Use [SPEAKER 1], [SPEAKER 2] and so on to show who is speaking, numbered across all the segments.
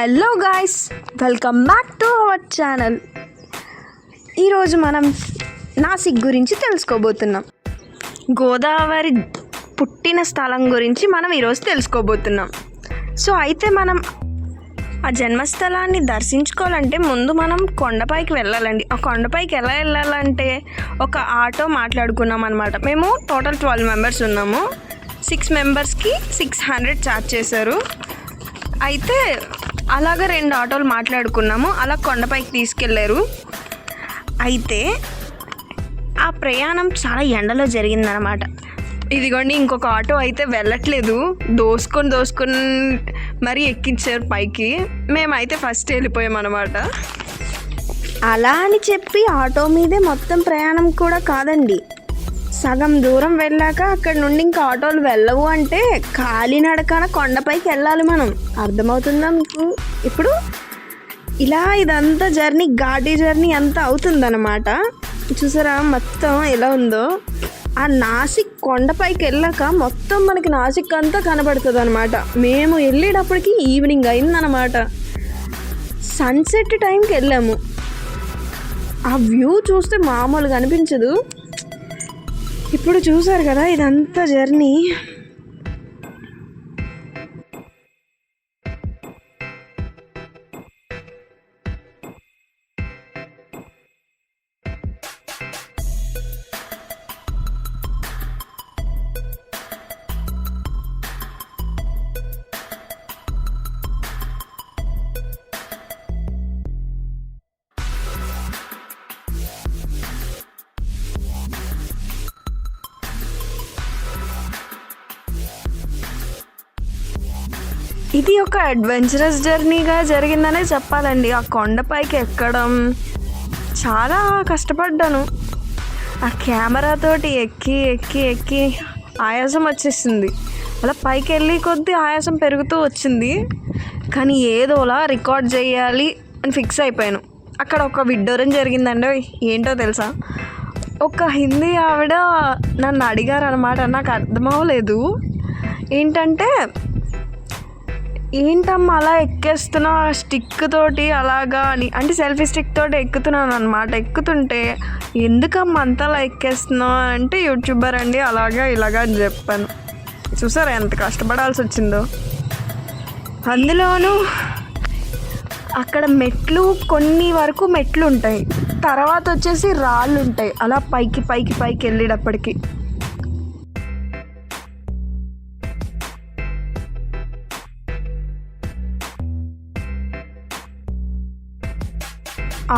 [SPEAKER 1] Hello guys welcome back to our channel. ఈరోజు మనం నాసిక్ గురించి తెలుసుకోబోతున్నాం. గోదావరి పుట్టిన స్థలం గురించి మనం ఈరోజు తెలుసుకోబోతున్నాం. సో అయితే మనం ఆ జన్మస్థలాన్ని దర్శించుకోవాలంటే ముందు మనం కొండపైకి వెళ్ళాలండి. ఆ కొండపైకి ఎలా వెళ్ళాలంటే ఒక ఆటో మాట్లాడుకున్నాం అనమాట మేము టోటల్ ట్వెల్వ్ మెంబర్స్ ఉన్నాము. సిక్స్ మెంబర్స్కి సిక్స్ హండ్రెడ్ ఛార్జ్ చేశారు. అయితే అలాగ రెండు ఆటోలు మాట్లాడుకున్నాము. అలా కొండపైకి తీసుకెళ్ళారు అయితే ఆ ప్రయాణం చాలా ఎండలో జరిగిందనమాట ఇదిగోండి ఇంకొక ఆటో అయితే వెళ్ళట్లేదు. దోసుకొని దోసుకొని మరీ ఎక్కించారు పైకి. మేమైతే ఫస్ట్ వెళ్ళిపోయాం అనమాట అలా అని చెప్పి ఆటో మీదే మొత్తం ప్రయాణం కూడా కాదండి. సగం దూరం వెళ్ళాక అక్కడ నుండి ఇంకా ఆటోలు వెళ్ళవు అంటే కాలినడకన కొండపైకి వెళ్ళాలి మనం. అర్థమవుతుందా మీకు? ఇప్పుడు ఇలా ఇదంతా జర్నీ ఘాటీ జర్నీ అంతా అవుతుందన్నమాట. చూసారా మొత్తం ఎలా ఉందో? ఆ నాసిక్ కొండపైకి వెళ్ళాక మొత్తం మనకి నాసిక్ అంతా కనబడుతుంది అనమాట మేము వెళ్ళేటప్పటికి ఈవినింగ్ అయిందనమాట సన్సెట్ టైంకి వెళ్ళాము. ఆ వ్యూ చూస్తే మామూలుగా అనిపించదు. ఇప్పుడు చూసారు కదా ఇదంతా జర్నీ. ఇది ఒక అడ్వెంచరస్ జర్నీగా జరిగిందనే చెప్పాలండి. ఆ కొండపైకి ఎక్కడం చాలా కష్టపడ్డాను. ఆ కెమెరాతోటి ఎక్కి ఎక్కి ఎక్కి ఆయాసం వచ్చేసింది. అలా పైకి వెళ్ళి కొద్దీ ఆయాసం పెరుగుతూ వచ్చింది. కానీ ఏదోలా రికార్డ్ చేయాలి అని ఫిక్స్ అయిపోయాను. అక్కడ ఒక విడ్డూరం జరిగిందండి. ఏంటో తెలుసా? ఒక హిందీ ఆవిడ నన్ను అడిగారు అనమాట నాకు అర్థం అవ్వలేదు ఏంటంటే ఏంటమ్మా అలా ఎక్కేస్తున్నా? స్టిక్ తోటి అలాగా అని. అంటే సెల్ఫీ స్టిక్ తోటి ఎక్కుతున్నాను అనమాట ఎక్కుతుంటే ఎందుకమ్మా అంత అలా ఎక్కేస్తున్నావు అంటే యూట్యూబర్ అండి అలాగా ఇలాగా అని చెప్పాను. చూసారా ఎంత కష్టపడాల్సి వచ్చిందో? అందులోనూ అక్కడ మెట్లు కొన్ని వరకు మెట్లు ఉంటాయి తర్వాత వచ్చేసి రాళ్ళు ఉంటాయి అలా పైకి పైకి పైకి వెళ్ళేటప్పటికి.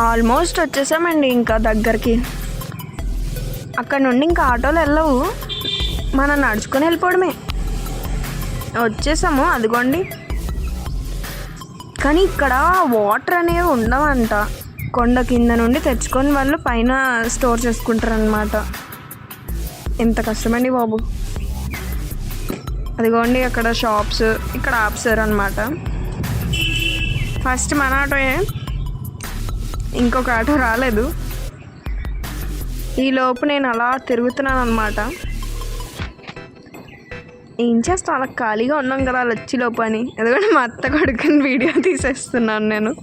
[SPEAKER 1] ఆల్మోస్ట్ వచ్చేసామండి ఇంకా దగ్గరికి. అక్కడ నుండి ఇంకా ఆటోలు వెళ్ళవు. మనం నడుచుకొని వెళ్ళిపోవడమే. వచ్చేసాము అదిగోండి. కానీ ఇక్కడ వాటర్ అనేవి ఉండవంట. కొండ కింద నుండి తెచ్చుకొని వాళ్ళు పైన స్టోర్ చేసుకుంటారు అనమాట ఎంత కష్టమండి బాబు. అదిగోండి అక్కడ షాప్స్ ఇక్కడ ఆపుసారు అనమాట ఫస్ట్ మన ఆటోయే. ఇంకొక ఆటో రాలేదు. ఈలోపు నేను అలా తిరుగుతున్నాను అనమాట ఏం చేస్తాం? అలా ఖాళీగా ఉన్నాం కదా అలా అని. ఎందుకంటే మా అత్త కొడుకుని వీడియో తీసేస్తున్నాను నేను.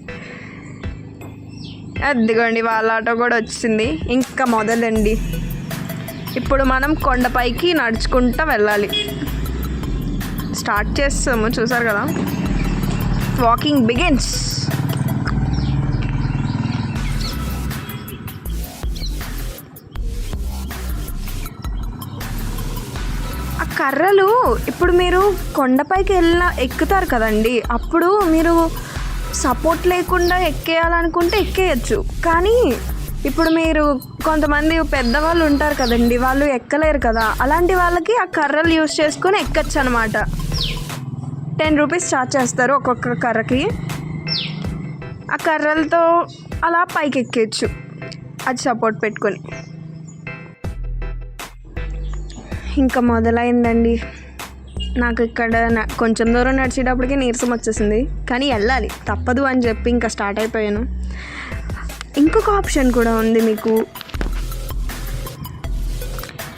[SPEAKER 1] అదిగోండి వాళ్ళ ఆటో కూడా వచ్చింది. ఇంకా మొదలండి. ఇప్పుడు మనం కొండపైకి నడుచుకుంటూ వెళ్ళాలి. స్టార్ట్ చేస్తాము చూసారు కదా? వాకింగ్ బిగిన్స్ కర్రలు ఇప్పుడు మీరు కొండపైకి వెళ్ళిన ఎక్కుతారు కదండి. అప్పుడు మీరు సపోర్ట్ లేకుండా ఎక్కేయాలనుకుంటే ఎక్కేయచ్చు. కానీ ఇప్పుడు మీరు కొంతమంది పెద్దవాళ్ళు ఉంటారు కదండి. వాళ్ళు ఎక్కలేరు కదా. అలాంటి వాళ్ళకి ఆ కర్రలు యూస్ చేసుకొని ఎక్కచ్చు అనమాట టెన్ రూపీస్ ఛార్జ్ చేస్తారు ఒక్కొక్క కర్రకి. ఆ కర్రలతో అలా పైకి ఎక్కేయచ్చు అది సపోర్ట్ పెట్టుకొని. ఇంకా మొదలైందండి. నాకు ఇక్కడ కొంచెం దూరం నడిచేటప్పటికి నీరసం వచ్చేసింది. కానీ వెళ్ళాలి. తప్పదు అని చెప్పి ఇంకా స్టార్ట్ అయిపోయాను. ఇంకొక ఆప్షన్ కూడా ఉంది మీకు.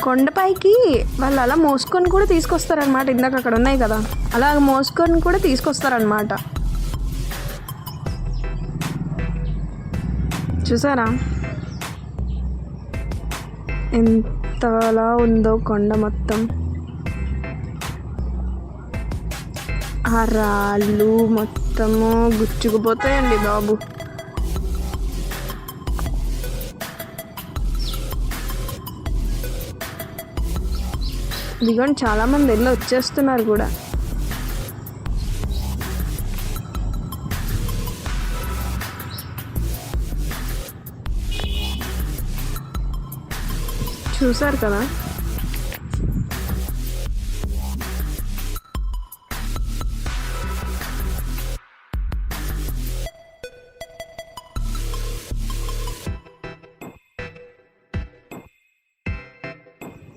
[SPEAKER 1] కొండపైకి వాళ్ళు అలా మోసుకొని కూడా తీసుకొస్తారనమాట ఇందాక అక్కడ ఉన్నాయి కదా. అలా మోసుకొని కూడా తీసుకొస్తారనమాట చూసారా? ఎంత ఎంతలా ఉందో కొండ మొత్తం. ఆ రాళ్ళు మొత్తము గుచ్చుకుపోతాయండి బాబు. ఇదిగోండి చాలామంది వెళ్ళి వచ్చేస్తున్నారు కూడా. చూసారు కదా?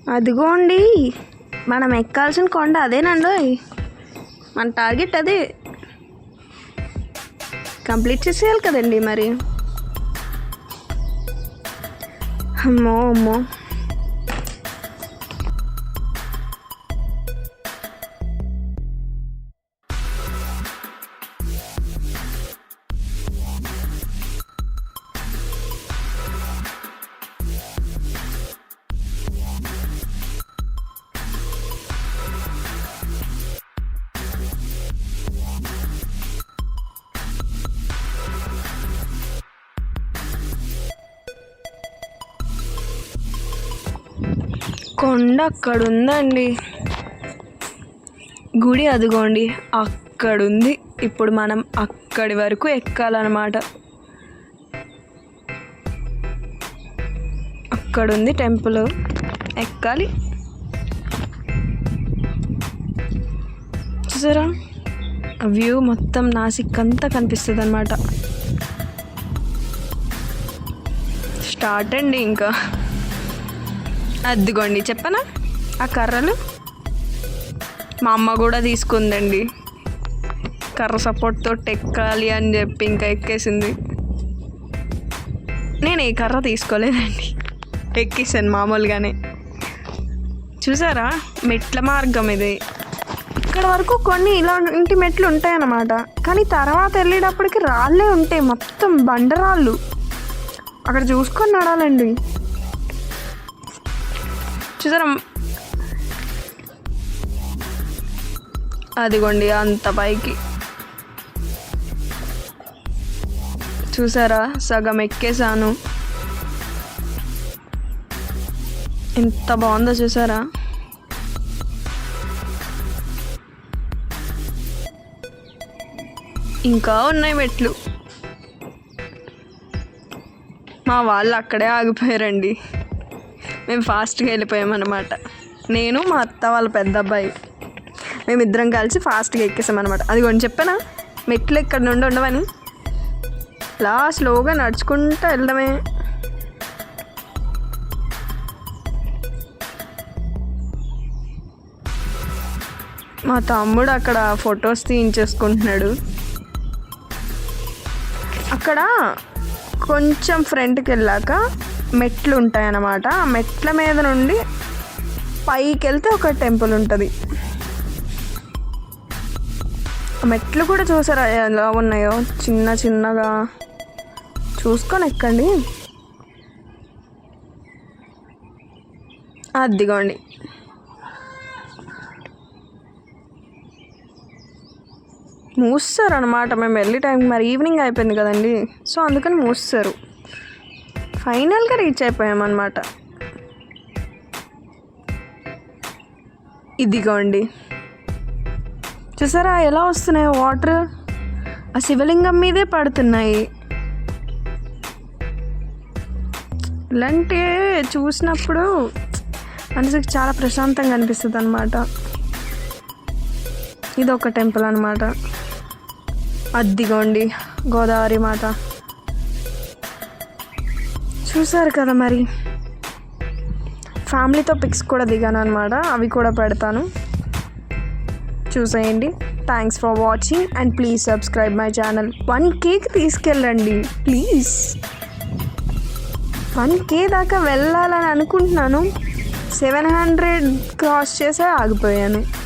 [SPEAKER 1] అదిగోండి మనం ఎక్కాల్సిన కొండ అదేనండి మన టార్గెట్ అదే. కంప్లీట్ చేసేయాలి కదండి మరి. అమ్మో అమ్మో. కొండ అక్కడ ఉందండి గుడి అదిగోండి అక్కడుంది. ఇప్పుడు మనం అక్కడి వరకు ఎక్కాలన్నమాట. అక్కడుంది టెంపుల్. ఎక్కాలి. చూసారా? వ్యూ మొత్తం నాసిక్ అంతా కనిపిస్తుంది అనమాట స్టార్ట్ అండి ఇంకా. అద్దుకోండి చెప్పనా? ఆ కర్రలు? మా అమ్మ కూడా తీసుకుందండి. కర్ర సపోర్ట్తో ఎక్కాలి అని చెప్పి ఇంకా ఎక్కేసింది. నేను ఏ కర్ర తీసుకోలేదండి. ఎక్కేసాను మామూలుగానే. చూసారా? మెట్ల మార్గం ఇది. ఇక్కడ వరకు కొన్ని ఇలాంటి మెట్లు ఉంటాయన్నమాట. కానీ తర్వాత వెళ్ళేటప్పటికి రాళ్ళే ఉంటాయి. మొత్తం బండరాళ్ళు. అక్కడ చూసుకొని నడాలండి చూసారా? అదిగోండి అంత పైకి. చూసారా? సగం ఎక్కేసాను ఎంత బాగుందో చూసారా? ఇంకా ఉన్నాయి మెట్లు. మా వాళ్ళు అక్కడే ఆగిపోయారండి. మేము ఫాస్ట్గా వెళ్ళిపోయామన్నమాట. నేను మా అత్త వాళ్ళ పెద్ద అబ్బాయి. మేమిద్దరం కలిసి ఫాస్ట్గా ఎక్కేసామన్నమాట. అది కొంచెం చెప్పానా? మెట్లు ఇక్కడ నుండి ఉండవని? ఇలా స్లోగా నడుచుకుంటూ వెళ్ళడమే మా తమ్ముడు అక్కడ ఫొటోస్ తీయించేసుకుంటున్నాడు. అక్కడ కొంచెం ఫ్రంట్కి వెళ్ళాక మెట్లు ఉంటాయి అన్నమాట ఆ మెట్ల మీద నుండి పైకి వెళ్తే ఒక టెంపుల్ ఉంటుంది. మెట్లు కూడా చూసారా ఎలా ఉన్నాయో? చిన్న చిన్నగా. చూసుకొని ఎక్కండి. అదిగోండి. మూస్తారు అనమాట మేము వెళ్ళే టైంకి మరి ఈవినింగ్ అయిపోయింది కదండి. సో అందుకని మూస్తారు. ఫైనల్గా రీచ్ అయిపోయామన్నమాట. ఇదిగోండి. చూసారా ఎలా వస్తున్నాయి వాటర్? ఆ శివలింగం మీదే పడుతున్నాయి. ఇలాంటి చూసినప్పుడు మనసుకి చాలా ప్రశాంతంగా అనిపిస్తుంది అనమాట ఇది ఒక టెంపుల్ అనమాట అద్దిగోండి గోదావరి మాత. చూసారు కదా మరి? ఫ్యామిలీతో పిక్స్ కూడా దిగాను అనమాట అవి కూడా పెడతాను. చూసేయండి. Thanks for watching and please subscribe my channel one K తీసుకెళ్ళండి ప్లీజ్ వన్ కే దాకా వెళ్ళాలని అనుకుంటున్నాను. సెవెన్ హండ్రెడ్ క్రాస్ చేసే ఆగిపోయాను.